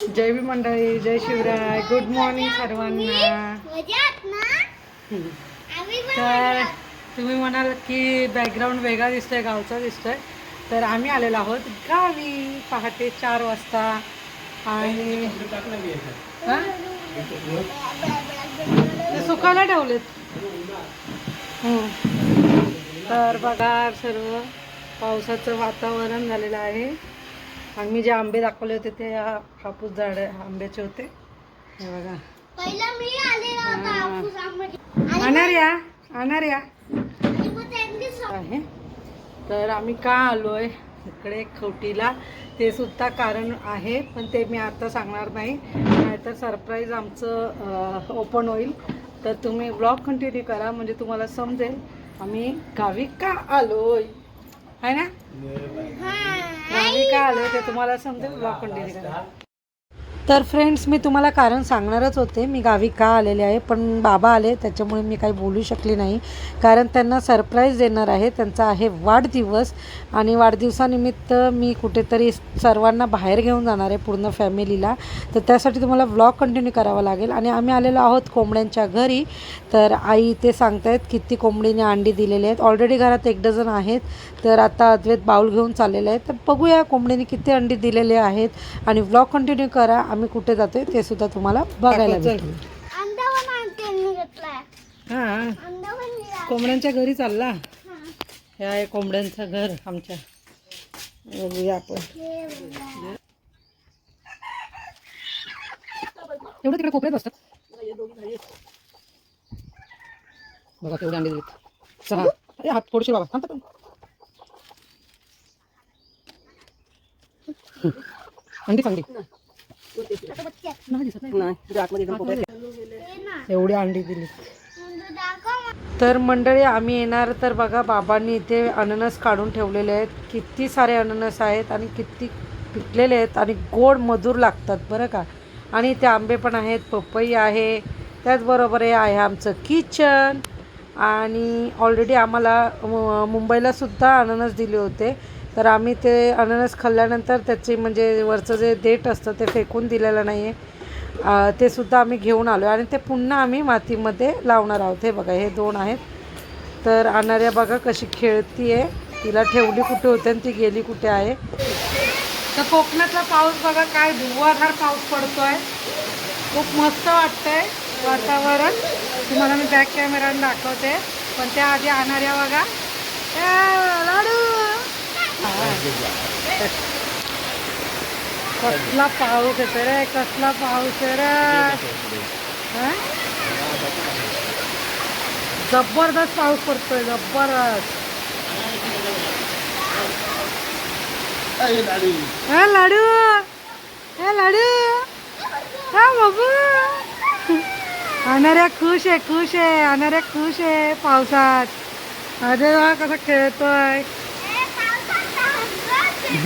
जय भी मंडळी जय Shivray. Good morning सर्वांना. तर तुम्ही म्हणाल की बॅकग्राऊंड वेगळा दिसतोय गावचा दिसतोय. तर आम्ही आलेलो आहोत गावी. पहाटे चार वाजता. आणि ते सुकायला ठेवलेत. हो. तर बघा सर्व पावसाचं वातावरण झालेलं आहे. आणि मी जे आंबे दाखवले होते ते या हापूस झाड आंब्याचे होते. हे बघा. अनार्या अनार्या. आहे. तर आम्ही का आलोय? इकडे खवटीला. ते सुद्धा कारण आहे पण ते मी आता सांगणार नाही. नाहीतर सरप्राईज आमचं ओपन होईल. तर तुम्ही ब्लॉग कंटिन्यू करा म्हणजे तुम्हाला समजेल आम्ही गावी का आलोय? आहे ना? आम्ही का आलोय ते तुम्हाला समजेल ब्लॉक कंटिन्यू करा तर फ्रेंड्स मी तुम्हाला कारण सांगणारच होते. मी गावी का आलेले आहे? पण बाबा आले त्याच्यामुळे मी काही बोलू शकले नाही. कारण त्यांना सरप्राईज देणार आहे. त्यांचा आहे वाढदिवस आणि वाढदिवसानिमित्त मी कुठेतरी सर्वांना बाहेर घेऊन जाणार आहे पूर्ण फॅमिलीला तर त्यासाठी तुम्हाला व्लॉग कंटिन्यू करावा लागेल. आणि आम्ही आलेलो आहोत कोंबड्यांच्या घरी. तर आई ते सांगतायत किती कोंबडीने अंडी दिलेले आहेत. ऑलरेडी घरात एक डझन आहेत. तर आता अद्वैत बाऊल घेऊन चाललेले आहेत तर बघूया कोंबडीने किती अंडी दिलेले आहेत. आणि व्लॉग कंटिन्यू करा. आम्ही कुठे जातोय ते सुद्धा तुम्हाला बघायला भेटेल. हां. कोंबड्यांच्या घरी चालला? हा. हे आहे कोंबड्यांचं घर आमच्या. बघूया आपण. हे. एवढं तिकडे कोपऱ्यात असतात बघा केवढे अंडे दिलेत. सहा अरे हात थोडेसे बाबा. थांबता पण अंडी चांगली. एवढी अंडी दिली. तर मंडळी आम्ही येणार तर बघा बाबांनी इथे अननस काढून ठेवलेले आहेत. किती सारे अननस आहेत आणि किती पिकलेले आहेत आणि गोड मधूर लागतात बरं का? आणि ते आंबे पण आहेत पपई आहे. त्याचबरोबर हे आहे आमचं किचन आणि ऑलरेडी आम्हाला मुंबईला सुद्धा अननस दिले होते. तर आम्ही ते अननस खाल्ल्यानंतर त्याची म्हणजे वरचं जे देठ असतं ते फेकून दिलेलं नाही आहे ते सुद्धा आम्ही घेऊन आलो आणि ते पुन्हा आम्ही मातीमध्ये लावणार आहोत. हे बघा हे दोन आहेत. तर अनार्या बघा कशी खेळती आहे तिला ठेवली कुठे होते आणि ती गेली कुठे आहे. तर कोकणातला पाऊस बघा काय धुवाधार पाऊस पडतो आहे खूप मस्त वाटतंय वातावरण. तुम्हाला मी बॅक कॅमेराने दाखवते. पण त्या आधी अनार्या बघा. लाडू! कसला पाऊस येतो रे कसला पाऊस आहे रे जबरदस्त पाऊस पडतोय जबरदस्त हा लाडू हे लाडू हा बाबू अनाऱ्या खुश आहे खुश आहे अनाऱ्या खुश आहे पावसात अरे वा कसा खेळतोय एक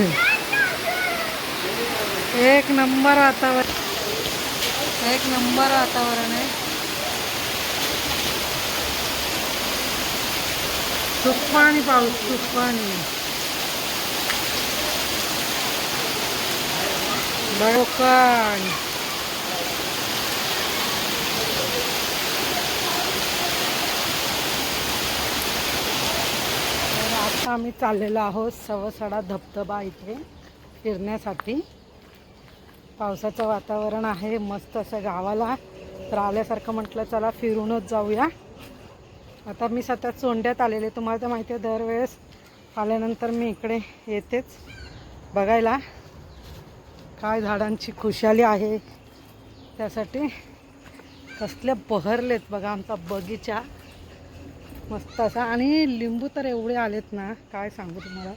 नंबर वातावरण. एक नंबर वातावरण आहे. तुफानी पाऊस तुफानी कोकण तर आता आम्ही चाललेलो आहोत सवसडा धबधबा इथे फिरण्यासाठी. पावसाचं वातावरण आहे मस्त असं गावाला. तर आल्यासारखं म्हटलं चला फिरूनच जाऊया. आता मी सतत सोंड्यात आलेले तुम्हाला तर माहिती आहे दरवेळेस आल्यानंतर मी इकडे येतेच बघायला. काय झाडांची खुशाली आहे. त्यासाठी कसले बहरलेत बघा आमचा बगीचा. मस्त असा. आणि लिंबू तर एवढे आलेत ना काय सांगू तुम्हाला?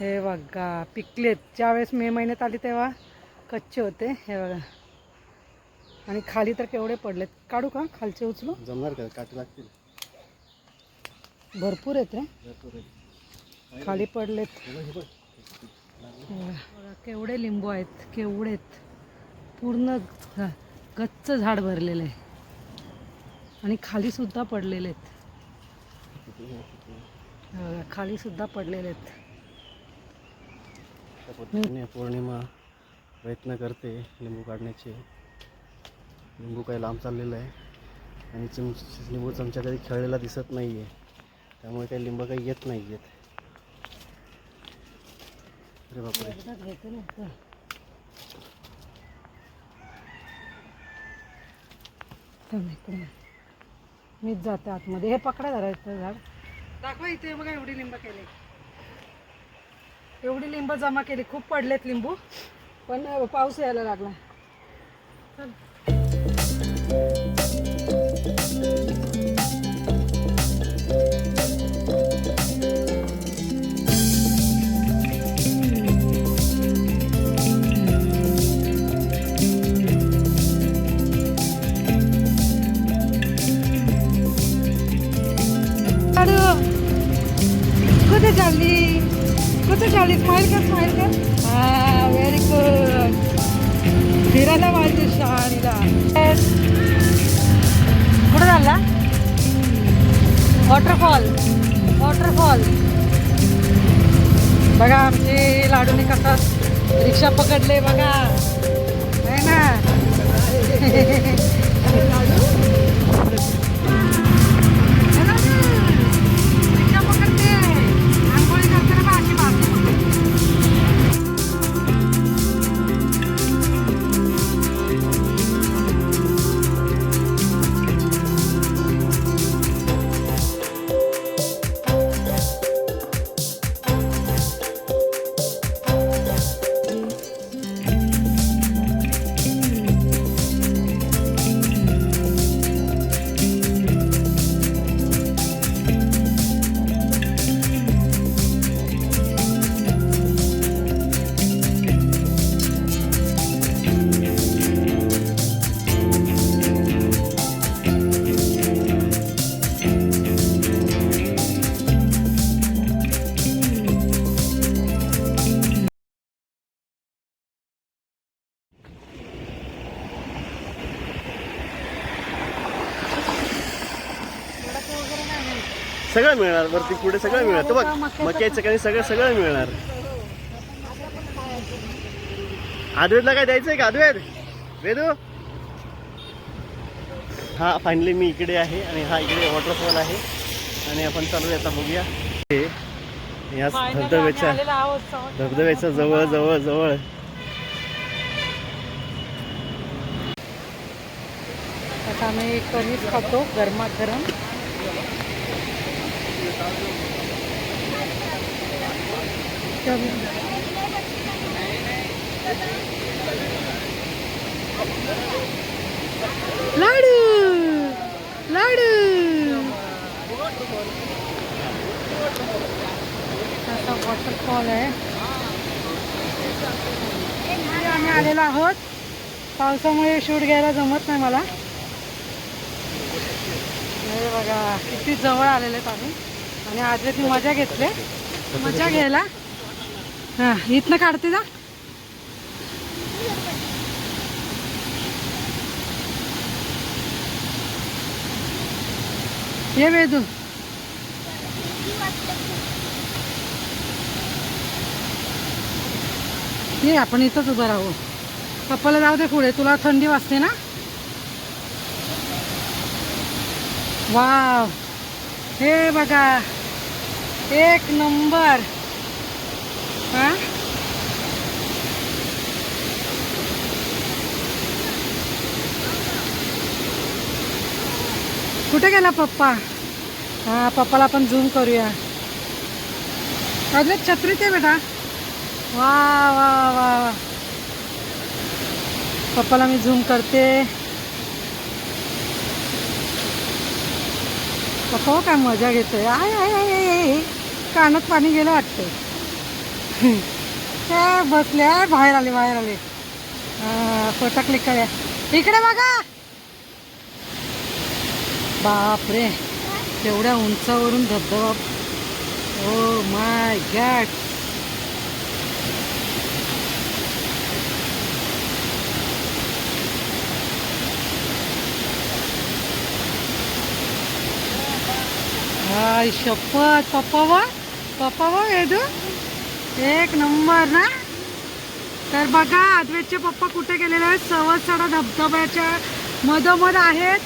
हे बघा पिकलेत. ज्यावेळेस मे महिन्यात आली तेव्हा कच्चे होते. हे बघा. आणि खाली तर केवढे पडलेत. काढू का? खालचे उचलू? जमणार का? काटे लागतील. भरपूर आहेत रे. खाली पडलेत. केवढे लिंबू आहेत. केवढे पूर्ण गच्च झाड भरलेलं आहे. आणि खाली सुद्धा पडलेले आहेत. हे बघा, खाली सुद्धा पडलेले आहेत. पद्धतीने पौर्णिमा प्रयत्न करते लिंबू काढण्याचे. लिंबू काही लांब चाललेलं आहे. आणि चमच लिंबू चमचा कधी खेळलेला दिसत नाही आहे त्यामुळे काही लिंब काही येत नाही आहेत अरे बापरे. इकडे. मीच जाते आतमध्ये. हे पकडा जरा इथं झाड. दाखवा इथे बघा एवढी लिंब केली. एवढी लिंब जमा केली. खूप पडलेत लिंबू. पण पाऊस यायला लागला. चल. फिरायला पाहिजे शहाणीला कुठे झाला वॉटरफॉल वॉटरफॉल बघा आमचे लाडूने कसा रिक्षा पकडले बघा. आहे ना? सगळं मिळणार. वरती पुढे सगळं मिळणार. तर बघ मक्याच्या ठिकाणी सगळं सगळं मिळणार. अद्वैतला काय द्यायचंय का? अद्वैत वेदू? हा फायनली मी इकडे आहे आणि हा इकडे वॉटरफॉल आहे. आणि आपण चालू आता बघूया. हे या धबधब्याच्या. धबधब्याच्या जवळ जवळ जवळ. आता आम्ही कणीस खातो गरमागरम. लाडू! लाडू! वॉटरफॉल आहे. आम्ही आलेलो आहोत. पावसामुळे शूट घ्यायला जमत नाही मला. बघा किती जवळ आलेले आहेत आम्ही. आणि आज ती मजा घेतले. मजा घ्यायला. हां इथनं काढते जा. ये वेदू. ये आपण इथंच उभं राहू. पप्पाला जाऊ दे पुढे तुला थंडी वाजते ना? वाव. हे बघा. एक नंबर. हा? कुठे गेला पप्पा? हा पप्पाला आपण झूम करूया. अजून छत्रीत आहे बेटा. वा वा वा वा. पप्पाला मी झूम करते. पप्पा काय मजा घेतोय. आय आय आय आय, आय. कानात पाणी गेलं वाटतं काय बसले आहे, बाहेर आले बाहेर आले. हा, फोटो क्लिक करूया इकडे बघा. बापरे. तेवढ्या उंचावरून धबधबा. ओ माय गॅट हाय शपथ पप्पा वा पप्पा वा वेदू? एक नंबर ना? तर बघा अद्वैतचे पप्पा कुठे गेलेले आहेत? सवतसडा धबधब्याच्या मधोमध आहेत.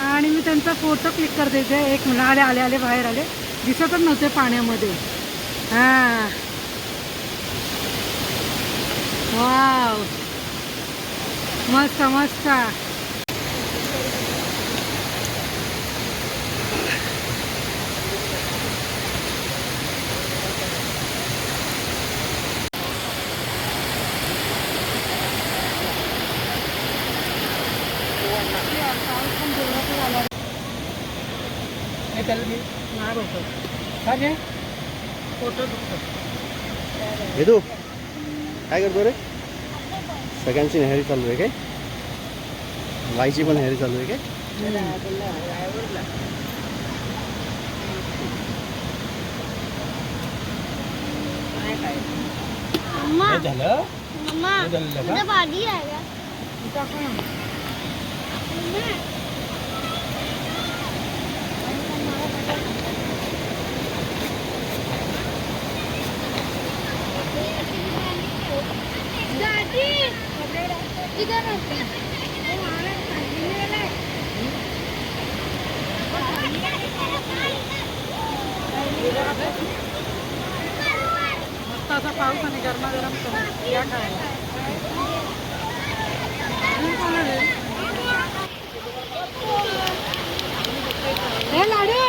आणि मी त्यांचा फोटो क्लिक करते इथे. एक मिनिट आले आले आले बाहेर आले. दिसतच नव्हते पाण्यामध्ये. हां. वाव. मस्त मस्त. फोटो भेटू काय करतो रे? सगळ्यांची नेहरी चालू आहे काय? बाईची पण नेहरी चालू आहे काय? मम्मा मम्मा मस्त असा पाऊस आणि गरमागरम या खायला अजून कोण आहे? ए लाडू लाडू